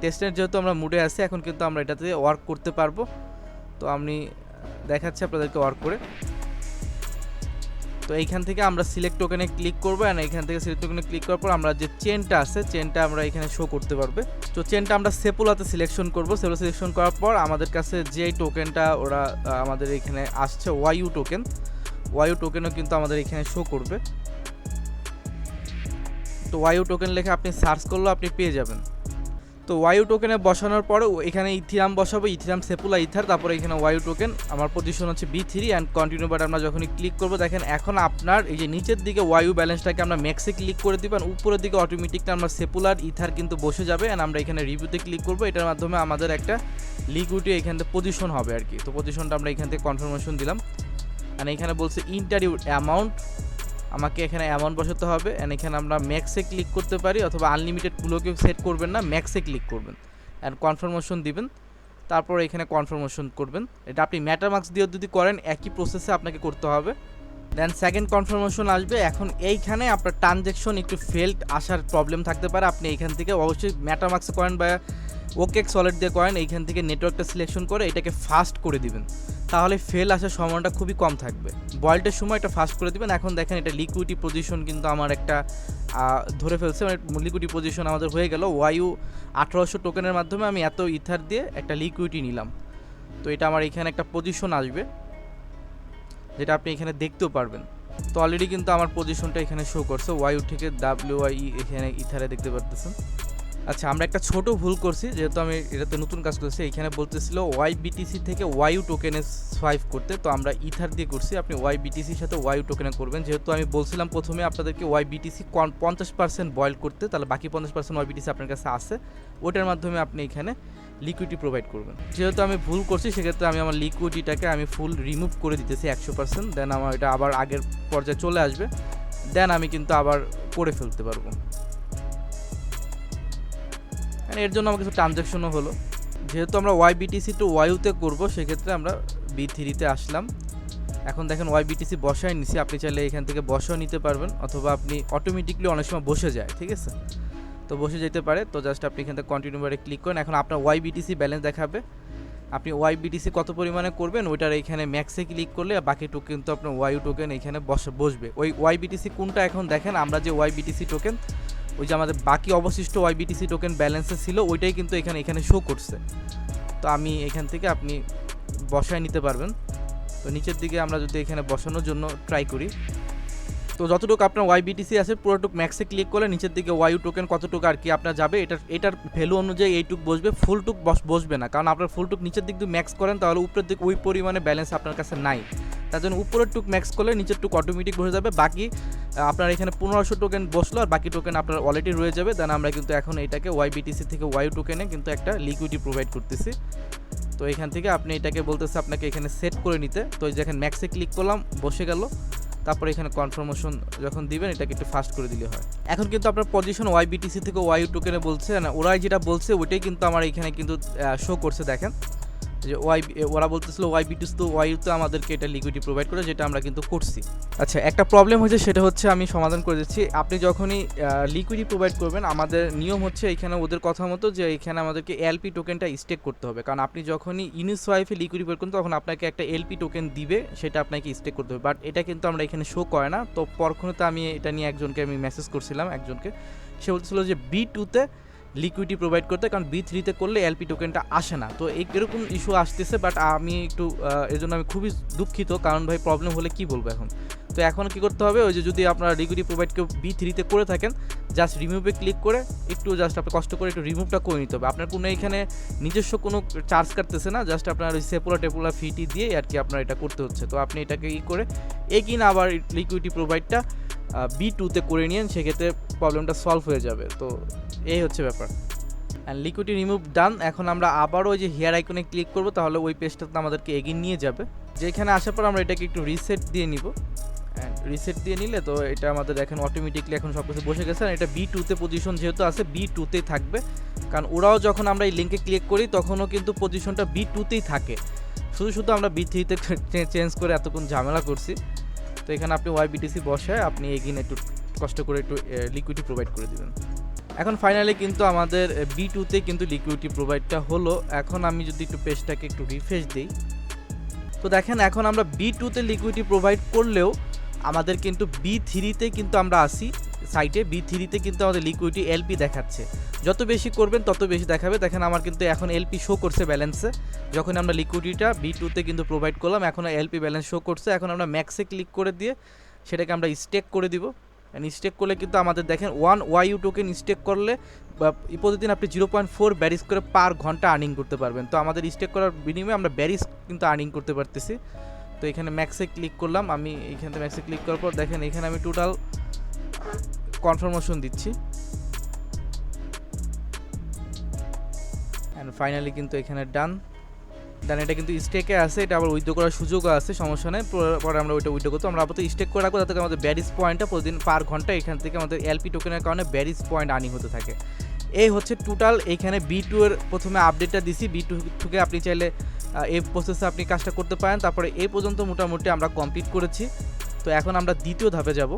টেস্টনেট যেহেতু আমরা মুডে আসি এখন কিন্তু আমরা এটাতে ওয়ার্ক করতে পারব। তো আমি দেখাচ্ছি আপনাদেরকে ওয়ার্ক করে। তো এইখান থেকে আমরা সিলেক্ট টোকেনে ক্লিক করব অ্যান্ড এইখান থেকে সিলেক্ট টোকেনে ক্লিক করার পর আমরা যে চেনটা আছে চেনটা আমরা এখানে শো করতে পারবে। তো চেনটা আমরা সেপুলাতে সিলেকশন করব। সেপুলা সিলেকশন করার পর আমাদের কাছে যে টোকেনটা ওরা আমাদের এখানে আসছে ওয়াইউ টোকেন ওয়াইউ টোকেনও কিন্তু আমাদের এখানে শো করবে। তো ওয়াইউ টোকেন লেখে আপনি সার্চ করলেও আপনি পেয়ে যাবেন। তো ওয়াইউ টোকেনে বসানোর পরে এখানে ইথিরাম বসাবো ইথিরাম সেপুলা ইথার তারপরে এখানে ওয়াইউ টোকেন আমার পজিশন হচ্ছে B three and continue but আমরা যখনই ক্লিক করব, দেখেন এখন আপনার এই যে নিচের দিকে ওয়াইউ ব্যালেন্সটাকে আমরা ম্যাক্সে ক্লিক করে দিবেন, উপরের দিকে অটোমেটিকটা আমরা সেপুলার ইথার কিন্তু বসে যাবে অ্যান্ড আমরা এখানে রিভিউতে ক্লিক করব। এটার মাধ্যমে আমাদের একটা লিকুইডি এখান থেকে পজিশন হবে আর কি। তো পজিশনটা আমরা এখান থেকে কনফার্মেশন দিলাম। অ্যান্ড এখানে বলছে ইন্টারভিউ অ্যামাউন্ট আমাকে এখানে অ্যামাউন্ট বসাতে হবে অ্যান্ড এখানে আমরা ম্যাক্সে ক্লিক করতে পারি, অথবা আনলিমিটেডগুলোকেও সেট করবেন না ম্যাক্সে ক্লিক করবেন অ্যান্ড কনফার্মেশন দিবেন, তারপর এখানে কনফার্মেশন করবেন। এটা আপনি ম্যাটারমার্কস দিয়েও যদি করেন, একই প্রসেসে আপনাকে করতে হবে। দেন সেকেন্ড কনফার্মেশন আসবে, এখন এইখানে আপনার ট্রানজ্যাকশন একটু ফেল্ড আসার প্রবলেম থাকতে পারে, আপনি এইখান থেকে অবশ্যই ম্যাটারমার্কসে করেন বা ওকে সলিড দিয়ে করেন, এইখান থেকে নেটওয়ার্কটা সিলেকশন করে এটাকে ফাস্ট করে দিবেন। তাহলে ফেল আসার সময়টা খুবই কম থাকবে। বয়েলটের সময় এটা ফাস্ট করে দিবেন। এখন দেখেন এটা লিকুইডি পজিশন কিন্তু আমার একটা ধরে ফেলছে। মানে লিকুইডি পজিশন আমাদের হয়ে গেল। ওয়াইউ আঠারোশো টোকেনের মাধ্যমে আমি এত ইথার দিয়ে একটা লিকুইডি নিলাম। তো এটা আমার এখানে একটা পজিশন আসবে, যেটা আপনি এখানে দেখতেও পারবেন। তো অলরেডি কিন্তু আমার পজিশনটা এখানে শো করছে। ওয়াইউ থেকে ডাব্লিউ আই এখানে ইথারে দেখতে পারতেছেন। আচ্ছা আমরা একটা ছোট ভুল করছি, যেহেতু আমি এটাতে নতুন কাজ করছি, এখানে বলতেছিল ওয়াই বিটিসি থেকে ওয়াইউ টোকেনে সোয়াইপ করতে, তো আমরা ইথার দিয়ে করছি, আপনি ওয়াই বিটিসির সাথে ওয়াইউ টোকেনে করবেন, যেহেতু আমি বলছিলাম প্রথমে আপনাদেরকে ওয়াই বিটিসি পঞ্চাশ পার্সেন্ট বয়েল করতে, তাহলে বাকি পঞ্চাশ পার্সেন্ট ওয়াই বিটিসি আপনার কাছে আছে, ওটার মাধ্যমে আপনি এখানে লিকুইডি প্রোভাইড করবেন। যেহেতু আমি ভুল করছি, সেক্ষেত্রে আমি আমার লিকুইডিটাকে আমি ফুল রিমুভ করে দিতেছি একশো পার্সেন্ট দেন আমার এটা আবার আগের পর্যায়ে চলে আসবে দেন আমি কিন্তু আবার করে ফেলতে পারব। And এর জন্য আমার কিছু ট্রানজ্যাকশনও হলো। যেহেতু আমরা ওয়াই বিটিসি টু ওয়াইউতে করব, সেক্ষেত্রে আমরা বি থ্রিতে আসলাম। এখন দেখেন ওয়াই বিটিসি বসায় নিছি, আপনি চাইলে এখান থেকে বসাও নিতে পারবেন, অথবা আপনি অটোমেটিকলি অনেক সময় বসে যায়, ঠিক আছে? তো বসে যেতে পারে, তো জাস্ট আপনি এখান থেকে কন্টিনিউ বারে ক্লিক করেন। এখন আপনার ওয়াই বিটিসি ব্যালেন্স দেখাবে। আপনি ওয়াই বিটিসি কত পরিমাণে করবেন, ওইটার এখানে ম্যাক্সে ক্লিক করলে বাকি টোকেন কিন্তু আপনার ওয়াইউ টোকেন এখানে বসে, বসবে। ওই ওয়াই বিটিসি কোনটা এখন দেখেন, আমরা যে ওয়াই বিটিসি টোকেন ওই যে আমাদের বাকি অবশিষ্ট ওয়াইবিটিসি টোকেন ব্যালেন্সে ছিল, ওইটাই কিন্তু এখানে এখানে শো করছে। তো আমি এখান থেকে আপনি বসায় নিতে পারবেন। তো নিচের দিকে আমরা যদি এখানে বসানোর জন্য ট্রাই করি। তো যতটুকু আপনার ওয়াই বিটিসি আছে, পুরোটুক ম্যাক্সে ক্লিক করলে নিচের দিকে ওয়াইউ টোকেন কতটুকু আর কি আপনার যাবে এটার এটার ভ্যালু অনুযায়ী এইটুক বসবে ফুলটুক বস, বসবে না। কারণ আপনার ফুলটুক নিচের দিক দিয়ে ম্যাক্স করেন, তাহলে উপরের দিক ওই পরিমাণে ব্যালেন্স আপনার কাছে নাই। তার জন্য উপরের টুক ম্যাক্স করলে নিচের টুক অটোমেটিক বসে যাবে। বাকি আপনার এখানে পনেরোশো টোকেন বসল, আর বাকি টোকেন আপনার অলরেডি রয়ে যাবে। দেন আমরা কিন্তু এখন এটাকে ওয়াই বিটিসি থেকে ওয়াইউ টোকেনে কিন্তু একটা লিকুইডি প্রোভাইড করতেছি। তো এখান থেকে আপনি এটাকে বলতেছে আপনাকে এখানে সেট করে নিতে। তো এই যেখানে ম্যাক্সে ক্লিক করলাম, বসে গেল। তারপরে এখানে কনফার্মেশন যখন দিবেন, এটাকে একটু ফাস্ট করে দিলে হয়। এখন কিন্তু আপনার পজিশন ওয়াই বিটিসি থেকে ওয়াই টোকেনে বলছে না ওরাই যেটা বলছে, ওইটাই কিন্তু আমার এখানে কিন্তু শো করছে, দেখেন। যে ওয়াই ওরা বলতেছিল ওয়াই বি বিটিস তো ওয়াইতে আমাদেরকে এটা লিকুইডি প্রোভাইড করে, যেটা আমরা কিন্তু করছি। আচ্ছা একটা প্রবলেম হয়েছে, সেটা হচ্ছে আমি সমাধান করে দিচ্ছি। আপনি যখনই লিকুইডি প্রোভাইড করবেন, আমাদের নিয়ম হচ্ছে এখানে ওদের কথা মতো যে এখানে আমাদেরকে এলপি টোকেনটা স্টেক করতে হবে। কারণ আপনি যখনই ইউনিস ওয়াইফে লিকুইডি প্রোভাইড করুন, তখন আপনাকে একটা এলপি টোকেন দিবে, সেটা আপনাকে স্টেক করতে হবে। বাট এটা কিন্তু আমরা এখানে শো করে না। তো পরক্ষণে আমি এটা নিয়ে একজনকে আমি মেসেজ করছিলাম, একজনকে। সে বলছিল যে বি টুতে লিকুইডি প্রোভাইড করতে, কারণ বি থ্রিতে করলে এলপি টোকেনটা আসে না। তো এই এরকম ইস্যু আসতেছে বাট আমি একটু এর জন্য আমি খুবই দুঃখিত, কারণ ভাই প্রবলেম হলে কি বলব এখন? তো এখন কি করতে হবে? ওই যে যদি আপনারা লিকুইডি প্রোভাইড কেউ বি থ্রিতে করে থাকেন জাস্ট রিমুভে ক্লিক করে একটু জাস্ট আপনি কষ্ট করে একটু রিমুভটা করে নিতে হবে। আপনার কোনো এখানে নিজস্ব কোনো চার্জ কাটতেছে না জাস্ট আপনার ওই সেপোলা টেপোলা ফিটি দিয়ে আর কি আপনার এটা করতে হচ্ছে। তো আপনি এটাকে ই করে এগিন আবার লিকুইডি প্রোভাইডটা বি টুতে করে নিন সেক্ষেত্রে প্রবলেমটা সলভ হয়ে যাবে। তো এই হচ্ছে ব্যাপার। অ্যান্ড লিকুইডি রিমুভ ডান এখন আমরা আবারও ওই যে হেয়ার আইকনে ক্লিক করব, তাহলে ওই পেজটাতে আমাদেরকে এগিয়ে নিয়ে যাবে। যেখানে আসার পর আমরা এটাকে একটু রিসেট দিয়ে নিব। রিসেট দিয়ে নিলে তো এটা আমাদের এখন অটোমেটিকলি এখন সব কিছু বসে গেছে। আর এটা বি টুতে পজিশন যেহেতু আছে বি টুতেই থাকবে। কারণ ওরাও যখন আমরা এই লিঙ্কে ক্লিক করি, তখনও কিন্তু পজিশনটা বি টুতেই থাকে। শুধু শুধু আমরা বি থ্রিতে চেঞ্জ করে এতক্ষণ ঝামেলা করছি। তো এখানে আপনি ওয়াই বিটিসি বসায় আপনি এগিয়ে একটু কষ্ট করে একটু লিকুইডি প্রোভাইড করে দিবেন। এখন ফাইনালি কিন্তু আমাদের বি টুতে কিন্তু লিকুইডিটি প্রোভাইডটা হলো। এখন আমি যদি একটু পেজটাকে একটু রিফ্রেশ দিই। তো দেখেন এখন আমরা বি টুতে লিকুইডিটি প্রোভাইড করলেও আমাদের কিন্তু বি থ্রিতে কিন্তু আমরা আসি সাইটে বি থ্রিতে কিন্তু আমাদের লিকুইডিটি এলপি দেখাচ্ছে। যত বেশি করবেন, তত বেশি দেখাবে। দেখেন আমার কিন্তু এখন এলপি শো করছে ব্যালেন্সে যখন আমরা লিকুইডিটা বি টুতে কিন্তু প্রোভাইড করলাম, এখন এলপি ব্যালেন্স শো করছে। এখন আমরা ম্যাক্সে ক্লিক করে দিয়ে সেটাকে আমরা স্টেক করে দিব। স্টেক করলে কিন্তু আমাদের দেখেন ওয়ান ওয়াইউ টোকেন স্টেক করলে প্রতিদিন আপনি জিরো পয়েন্ট ফোর ব্যারিস করে পার ঘণ্টা আর্নিং করতে পারবেন। তো আমাদের স্টেক করার বিনিময়ে আমরা ব্যারিস কিন্তু আর্নিং করতে পারতেছি। তো এখানে ম্যাক্সে ক্লিক করলাম, আমি এখানে ম্যাক্সে ক্লিক করার পর দেখেন এখানে আমি টোটাল কনফার্মেশন দিচ্ছি। অ্যান্ড ফাইনালি কিন্তু এখানে ডান দেন এটা কিন্তু স্টেকে আছে, এটা আবার উইথড্র করার সুযোগও আছে, সমস্যা নেই। পরে- আমরা ওইটা উইথড্র করতো আমরা আপাতত স্টেক করে রাখব করে আমাদের ব্যারিস পয়েন্টটা প্রতিদিন পার ঘণ্টা এখান থেকে আমাদের এলপি টোকেনের কারণে ব্যারিস পয়েন্ট আনি হতে থাকে। এই হচ্ছে টোটাল এইখানে বি টু এর প্রথমে আপডেটটা দিছি। বি টু থেকে আপনি চাইলে এই প্রসেসে আপনি কাজটা করতে পারেন। তারপরে এই পর্যন্ত মোটামুটি আমরা কমপ্লিট করেছি। তো এখন আমরা দ্বিতীয় ধাপে যাব।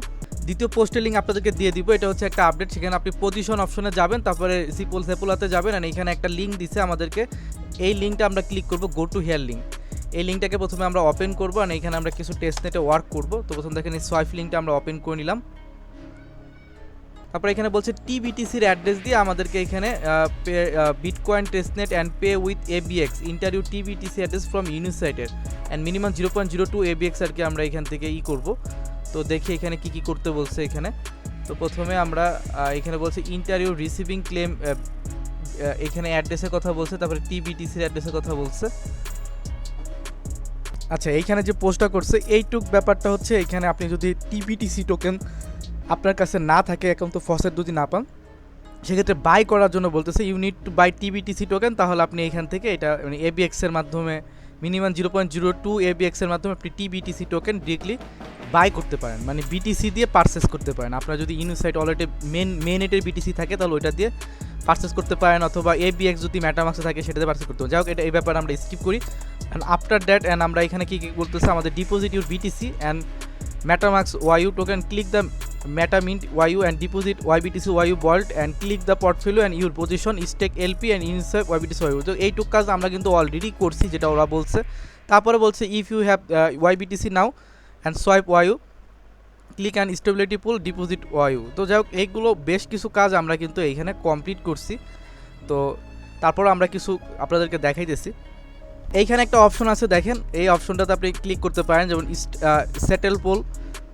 দ্বিতীয় পোস্টের লিঙ্ক আপনাদেরকে দিয়ে দিব। এটা হচ্ছে একটা আপডেট সেখানে আপনি পজিশন অপশনে যাবেন। তারপরে সিপল সেপোলাতে যাবেন। আর এখানে একটা লিঙ্ক দিছে আমাদেরকে। এই লিঙ্কটা আমরা ক্লিক করব গো টু হেয়ার লিঙ্ক এই লিঙ্কটাকে প্রথমে আমরা ওপেন করব। আর এখানে আমরা কিছু টেস্ট নেটে ওয়ার্ক করব। তো প্রথম দেখেন এই সোয়াইফ লিঙ্কটা আমরা ওপেন করে নিলাম। তারপরে এখানে বলছে টিবিটিসির অ্যাড্রেস দিয়ে আমাদেরকে এখানে bitcoin testnet and pay with ABX interview TBTC address from ইউনিসাইটের and minimum zero point zero two ABX আর কি আমরা এখান থেকে ই করব। তো দেখি এখানে কি কি করতে বলছে এখানে। তো প্রথমে আমরা এখানে বলছে ইন্টারভিউ রিসিভিং ক্লেম এখানে অ্যাড্রেসের কথা বলছে, তারপরে টিবিটিসির অ্যাড্রেসের কথা বলছে। আচ্ছা এইখানে যে পোস্টটা করছে, এইটুক ব্যাপারটা হচ্ছে এখানে আপনি যদি টিবিটিসি টোকেন আপনার কাছে না থাকে এখন তো ফসেট যদি না পান, সেক্ষেত্রে বাই করার জন্য বলতেছে unit to buy TBTC token তাহলে আপনি এখান থেকে এটা মানে এবিএক্স এর মাধ্যমে minimum zero point zero two ABX এর মাধ্যমে আপনি টিবিটিসি টোকেন ডিরেক্টলি বাই করতে পারেন। মানে বিটিসি দিয়ে পারচেস করতে পারেন। আপনার যদি ইউনিসাইট অলরেডি মেন মেনেটের বিটিসি থাকে, তাহলে ওইটা দিয়ে পারচেস করতে পারেন, অথবা এবিএক্স যদি ম্যাটামাক্সে থাকে, সেটাতে পারচেস করতে পারেন। যাই হোক, এটা এই ব্যাপারে আমরা স্কিপ করি। অ্যান্ড আফটার দ্যাট অ্যান্ড আমরা এখানে কী কী বলতেছে, আমাদের deposit your BTC and MetaMask YU token click the MetaMint YU and deposit YBTC YU vault and click the portfolio and your position, stake LP and insert YBTC YU তো এইটুক কাজ আমরা কিন্তু অলরেডি করছি, যেটা ওরা বলছে। তারপরে বলছে if you have YBTC now and swipe YU click and stability pool deposit YU তো যাই হোক, এইগুলো বেশ কিছু কাজ আমরা কিন্তু এইখানে কমপ্লিট করছি। তো তারপর আমরা কিছু আপনাদেরকে দেখাইতেছি। এইখানে একটা অপশন আছে, দেখেন। এই অপশনটাতে আপনি ক্লিক করতে পারেন, যেমন সেটেল পোল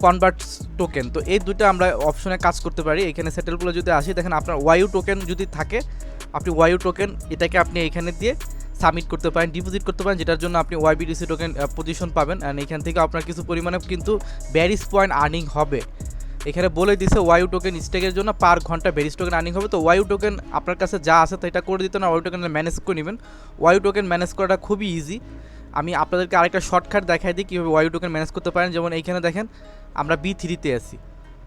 কনভার্ট টোকেন তো এই দুটো আমরা অপশনে কাজ করতে পারি। এখানে সেটেলগুলো যদি আসি, দেখেন আপনার ওয়াইউ টোকেন যদি থাকে, আপনি ওয়াইউ টোকেন এটাকে আপনি এখানে দিয়ে সাবমিট করতে পারেন ডিপোজিট করতে পারেন, যেটার জন্য আপনি ওয়াইবিডিসি টোকেন পজিশন পাবেন। অ্যান্ড এখান থেকে আপনার কিছু পরিমাণে কিন্তু ব্যারিস পয়েন্ট আর্নিং হবে। এখানে বলে দিছে ওয়াইউ টোকেন স্টেকের জন্য পার ঘণ্টা বেরিস টোকেন আর্নিং হবে। তো ওয়াইউ টোকেন আপনার কাছে যা আছে, তো এটা করে দিতে না ওয়াইউ টোকেন ম্যানেজ করে নেবেন। ওয়াইউ টোকেন ম্যানেজ করাটা খুবই ইজি আমি আপনাদেরকে আরেকটা শর্টকাট দেখাই দিই, কীভাবে ওয়াইউ টোকেন ম্যানেজ করতে পারেন। যেমন এইখানে দেখেন, আমরা বি থ্রিতে আছি।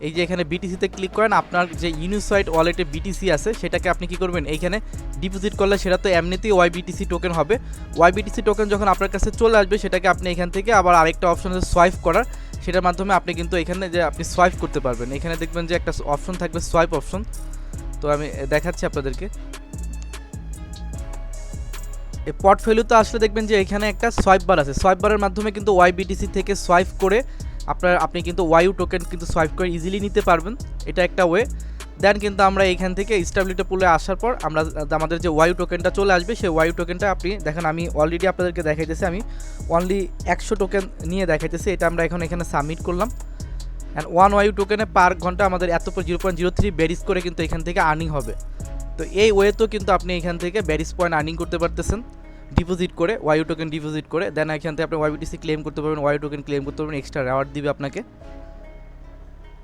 এই যে এখানে বিটিসিতে ক্লিক করেন, আপনার যে ইউনিসাইট ওয়ালেটে বিটিসি আছে, সেটাকে আপনি কি করবেন? এইখানে ডিপোজিট করলে সেটা তো এমনিতেই ওয়াই বিটিসি টোকেন হবে। ওয়াই বিটিসি টোকেন যখন আপনার কাছে চলে আসবে, সেটাকে আপনি এখান থেকে আবার আরেকটা অপশন আছে সোয়াইপ করার। সেটার মাধ্যমে আপনি কিন্তু এখানে যে আপনি সোয়াইপ করতে পারবেন। এখানে দেখবেন যে একটা অপশন থাকবে সোয়াইপ অপশন তো আমি দেখাচ্ছি আপনাদেরকে। এই পোর্টফোলিওতে আসলে দেখবেন যে এখানে একটা সোয়াইপ বার আছে। সোয়াইপ বারের মাধ্যমে কিন্তু ওয়াই বিটিসি থেকে সোয়াইপ করে আপনার, আপনি কিন্তু ওয়াইউ টোকেন কিন্তু সোয়াইপ করে ইজিলি নিতে পারবেন। এটা একটা ওয়ে দেন কিন্তু আমরা এখান থেকে স্টাবিলিটি পুলে আসার পর আমরা, আমাদের যে ওয়াইউ টোকেনটা চলে আসবে, সেই ওয়াইউ টোকেনটা আপনি, দেখেন আমি অলরেডি আপনাদেরকে দেখাইতেছি, আমি অনলি একশো টোকেন নিয়ে দেখাইতেছি, এটা আমরা এখন এখানে সাবমিট করলাম। অ্যান্ড ওয়ান ওয়াইউ টোকেনে পার ঘণ্টা আমাদের এত zero point zero three berries করে কিন্তু এখান থেকে আর্নিং হবে। তো এই ওয়েতেও কিন্তু আপনি এখান থেকে ব্যারিস পয়েন্ট আর্নিং করতে পারতেছেন। ডিপোজিট করে ওয়াইউ টোকেন ডিপোজিট করে দেন এখান থেকে আপনি ওয়াইবিটিসি ক্লেম করতে পারবেন ওয়াইউ টোকেন ক্লেম করতে পারবেন এক্সট্রা রেওয়ার্ড দিবে আপনাকে।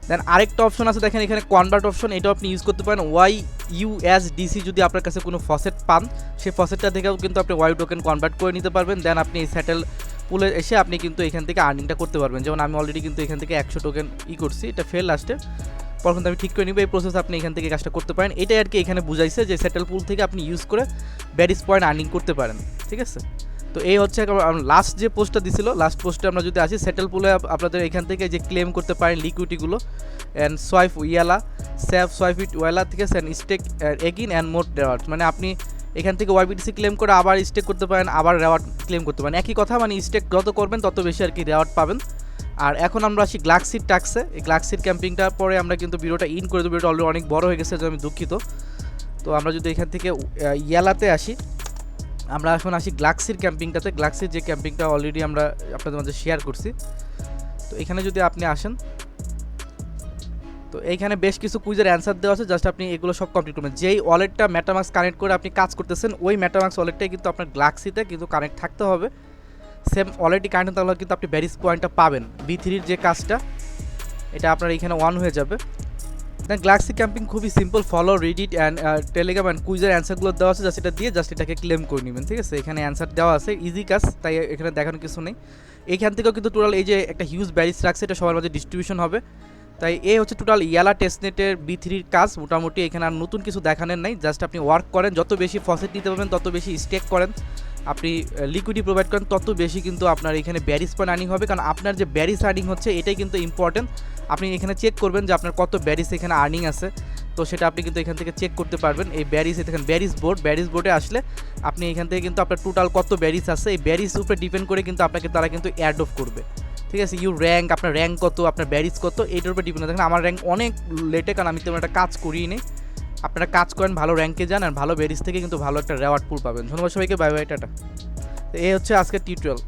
দেন আরেকটা অপশন আছে, দেখেন এখানে কনভার্ট অপশন এটাও আপনি ইউজ করতে পারেন। ওয়াই ইউএসডিসি যদি আপনার কাছে কোনো ফসেট পান, সেই ফসেটটা থেকেও কিন্তু আপনি ওয়াই টোকেন কনভার্ট করে নিতে পারবেন। দেন আপনি এই স্যাটেল পুলে এসে আপনি কিন্তু এখান থেকে আর্নিংটা করতে পারবেন। যেমন আমি অলরেডি কিন্তু এখান থেকে একশো টোকেন ই করছি, এটা ফেল লাস্টে পর কিন্তু আমি ঠিক করে নিব, এই প্রসেস আপনি এখান থেকে কাজটা করতে পারেন। এটাই আর কি এখানে বুঝাইছে যে স্যাটেল পুল থেকে আপনি ইউজ করে ব্যারিস পয়েন্ট আর্নিং করতে পারেন। ঠিক আছে? তো এই হচ্ছে লাস্ট যে পোস্টটা দিছিল লাস্ট পোস্টে আমরা যদি আসি সেটেল পুলে আপনাদের এখান থেকে যে ক্লেম করতে পারেন লিকুইডিগুলো অ্যান্ড সোয়াইফ উইয়ালা স্যাফ সোয়াইফ ইট ওয়ালা থেকে অ্যান্ড স্টেক এগিন অ্যান্ড মোট রেওয়ার্ড মানে আপনি এখান থেকে ওয়াইবিটিসি ক্লেম করে আবার স্টেক করতে পারেন, আবার রেওয়ার্ড ক্লেম করতে পারেন। একই কথা মানে স্টেক যত করবেন, তত বেশি আর কি রেওয়ার্ড পাবেন। আর এখন আমরা আসি গ্লাক্সির টাক্সে এই গ্লাক্সির ক্যাম্পিংটার পরে আমরা কিন্তু ভিডিওটা ইন করে দেবো। ভিডিওটা অলরেডি অনেক বড় হয়ে গেছে, আমি দুঃখিত। তো আমরা যদি এখান থেকে ইয়ালাতে আসি আমরা এখন আসি গ্লাক্সির ক্যাম্পিংটাতে। গ্লাক্সির যে ক্যাম্পিংটা অলরেডি আমরা আপনাদের মাঝে শেয়ার করছি। তো এখানে যদি আপনি আসেন, তো এইখানে বেশ কিছু কুইজের অ্যান্সার দেওয়া আছে। জাস্ট আপনি এগুলো সব কমপ্লিট করবেন। যেই ওয়ালেটটা মেটামাক্স কানেক্ট করে আপনি কাজ করতেছেন, ওই মেটামাক্স ওয়ালেটটাই কিন্তু আপনার গ্লাক্সিতে কিন্তু কানেক্ট থাকতে হবে। সেম অলরেডি কানেক্ট তাহলে কিন্তু আপনি ব্যারিস পয়েন্টটা পাবেন। বি থ্রির যে কাজটা, এটা আপনার এখানে ওয়ান হয়ে যাবে। দেন গ্লাক্সি ক্যাম্পিং খুবই simple follow Reddit and Telegram and কুইজের অ্যান্সারগুলো দেওয়া আছে জাস্ট এটা দিয়ে জাস্ট এটাকে ক্লেম করে নেবেন, ঠিক আছে? এখানে অ্যান্সার দেওয়া আছে ইজি কাজ, তাই এখানে দেখানোর কিছু নেই। এইখান থেকেও কিন্তু টোটাল এই যে একটা হিউজ ব্যারিস রাখছে, এটা সবার মাঝে ডিস্ট্রিবিউশন হবে। তাই এ হচ্ছে টোটাল ইয়ালা টেস্টনেটের বি থ্রির কাজ, মোটামুটি এখানে আর নতুন কিছু দেখানোর নাই জাস্ট আপনি ওয়ার্ক করেন, যত বেশি ফসেট নিতে পারবেন, তত বেশি স্টেক করেন। আপনি লিকুইডি প্রোভাইড করেন, তত বেশি কিন্তু আপনার এখানে ব্যারিস পয়েন্ট আর্নিং হবে। কারণ আপনার যে ব্যারিস আর্নিং হচ্ছে, এটাই কিন্তু ইম্পর্টেন্ট আপনি এখানে চেক করবেন যে আপনার কত ব্যারিস এখানে আর্নিং আছে। তো সেটা আপনি কিন্তু এখান থেকে চেক করতে পারবেন। এই ব্যারিস এখানে ব্যারিস বোর্ড ব্যারিস বোর্ডে আসলে আপনি এখান থেকে কিন্তু আপনার টোটাল কত ব্যারিস আছে, এই ব্যারিস উপরে ডিপেন্ড করে কিন্তু আপনাকে তারা কিন্তু অ্যাড অফ করবে। ঠিক আছে? ইউ র্যাঙ্ক আপনার র্যাঙ্ক কত, আপনার ব্যারিস কত, এইটার উপর ডিপেন্ড দেখেন, আমার র্যাঙ্ক অনেক লেটে কারণ আমি তেমন একটা কাজ করিই নি। আপনারা কাজ করেন, ভালো র্যাঙ্কে যান আর ভালো বেরিস থেকে কিন্তু ভালো একটা রেওয়ার্ড পুল পাবেন। ধন্যবাদ সবাইকে বাই বাই টাটা। এই হচ্ছে আজকের টিউটোরিয়াল